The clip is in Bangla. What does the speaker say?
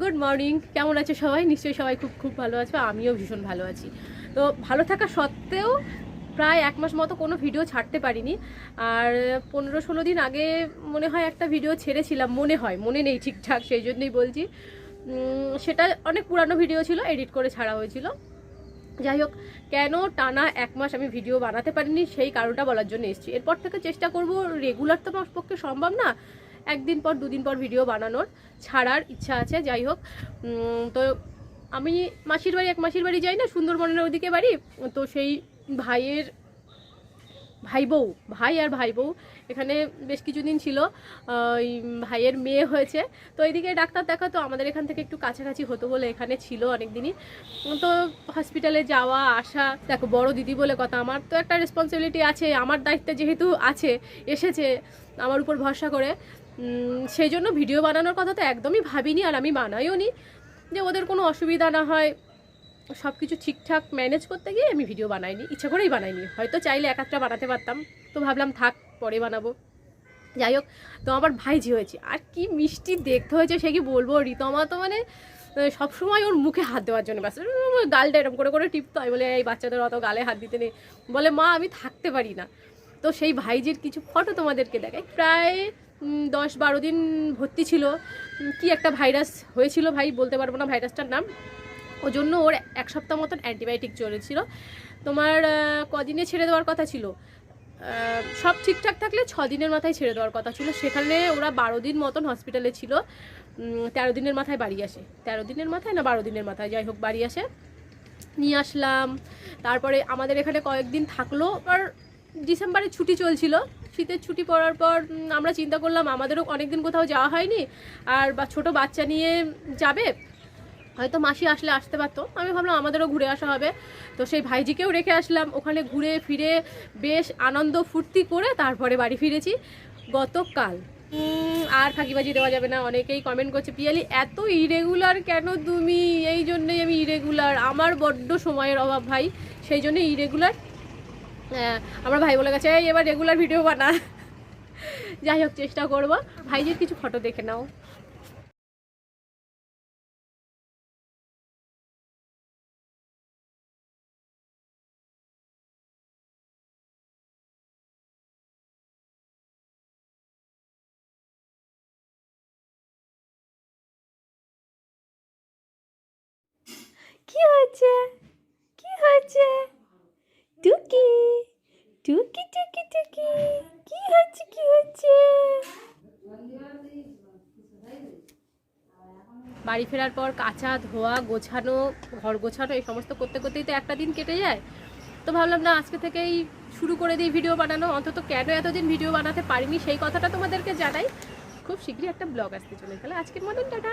গুড মর্নিং কেমন আছে সবাই? নিশ্চয়ই সবাই খুব খুব ভালো আছে। আমিও ভীষণ ভালো আছি। তো ভালো থাকা সত্ত্বেও প্রায় এক মাস মতো কোনো ভিডিও ছাড়তে পারিনি। আর পনেরো ষোলো দিন আগে মনে হয় একটা ভিডিও ছেড়েছিলাম। মনে হয়, মনে নেই ঠিকঠাক, সেই জন্যই বলছি। সেটা অনেক পুরানো ভিডিও ছিল এডিট করে ছাড়া হয়েছিল। যাই হোক, কেন টানা এক মাস আমি ভিডিও বানাতে পারিনি, সেই কারণটা বলার জন্য এসেছি। এরপর থেকে চেষ্টা করব রেগুলার তো আমার পক্ষে সম্ভব না। একদিন পর, দুদিন পর ভিডিও বানানোর ছাড়ার ইচ্ছা আছে, যাই হোক। তো আমি মাসির বাড়ি, এক মাসির বাড়ি যাই না, সুন্দরবনের ওদিকে বাড়ি। তো সেই ভাইয়ের, ভাই বউ, ভাই আর ভাই বউ, এখানে বেশ কিছুদিন ছিল। ওই ভাইয়ের মেয়ে হয়েছে। তো এইদিকে ডাক্তার দেখা তো আমাদের এখান থেকে একটু কাছাকাছি হতো বলে এখানে ছিল অনেক দিনই তো হসপিটালে যাওয়া, আসা, দেখো, বড় দিদি বলে কথা, আমার তো একটা রেসপন্সিবিলিটি আছে, আমার দায়িত্বে যেহেতু আছে, এসেছে, আমার উপর ভরসা করে। সেই জন্য ভিডিও বানানোর কথা তো একদমই ভাবিনি আর আমি বানাইও নি যে ওদের কোনো অসুবিধা না হয়। সব কিছু ঠিকঠাক ম্যানেজ করতে গিয়ে আমি ভিডিও বানাইনি। ইচ্ছা করেই বানাইনি। হয়তো চাইলে এক একটা বানাতে পারতাম। তো ভাবলাম থাক, পরে বানাবো। যাই হোক, তো আমার ভাইজি হয়েছে। আর কি মিষ্টি দেখতে হয়েছে সে কি বলব? রিতমা তো মানে সবসময় ওর মুখে হাত দেওয়ার জন্য ব্যস্ত। গালটা এরকম করে করে টিপতো। আমি বলে, এই বাচ্চাদের অত গালে হাত দিতে নেই। বলে, মা, আমি থাকতে পারি না। তো সেই ভাইজির কিছু ফটো তোমাদেরকে দেখাই। প্রায় দশ বারো দিন ভর্তি ছিল। কি একটা ভাইরাস হয়েছিল ভাই বলতে পারব না ভাইরাসটার নাম। ওই জন্য ওর এক সপ্তাহ মতন অ্যান্টিবায়োটিক চলেছিল। তোমার কদিনে ছেড়ে দেওয়ার কথা ছিল? সব ঠিকঠাক থাকলে ছ দিনের মাথায় ছেড়ে দেওয়ার কথা ছিল। সেখানে ওরা বারো দিন মতন হসপিটালে ছিল। তেরো দিনের মাথায় বাড়ি আসে। তেরো দিনের মাথায় না বারো দিনের মাথায়, যাই হোক বাড়ি আসে। নিয়ে আসলাম। তারপরে আমাদের এখানে কয়েকদিন থাকল, আর ডিসেম্বরে ছুটি চলছিল। শীতের ছুটি পড়ার পর আমরা চিন্তা করলাম আমাদেরও অনেকদিন কোথাও যাওয়া হয়নি। আর বা ছোটো বাচ্চা নিয়ে যাবে, হয়তো মাসি আসলে আসতে পারতো। আমি ভাবলাম আমাদেরও ঘুরে আসা হবে। তো সেই ভাইজিকেও রেখে আসলাম, ওখানে ঘুরে ফিরে বেশ আনন্দ ফুর্তি করে তারপরে বাড়ি ফিরেছি গতকাল। আর ফাঁকিবাজি দেওয়া যাবে না, অনেকেই কমেন্ট করছে, পিয়ালি, এত ইরেগুলার কেন তুমি? এই জন্যই আমি ইরেগুলার আমার বড্ড সময়ের অভাব ভাই, সেই জন্য ইরেগুলার আমার ভাই বলে গেছে "এই, এবার রেগুলার ভিডিও বানা। যাই হোক চেষ্টা করব। ভাইজির কিছু ফটো দেখে নাও। কি হয়েছে? কি হয়েছে? টুকি টুকি টুকি। কি হয়েছে কি হয়েছে বাড়ি ফেরার পর কাঁচা ধোয়া গোছানো, ঘর গোছানো, এই সমস্ত করতে করতেই তো একটা দিন কেটে যায়। তো ভাবলাম, না, আজকে থেকেই শুরু করে দিই ভিডিও বানানো। অন্তত কেন এতদিন ভিডিও বানাতে পারিনি, সেই কথাটা তোমাদেরকে জানাই। খুব শীঘ্রই একটা ব্লগ আসতে চলে গেলে আজকের মতন, টাটা।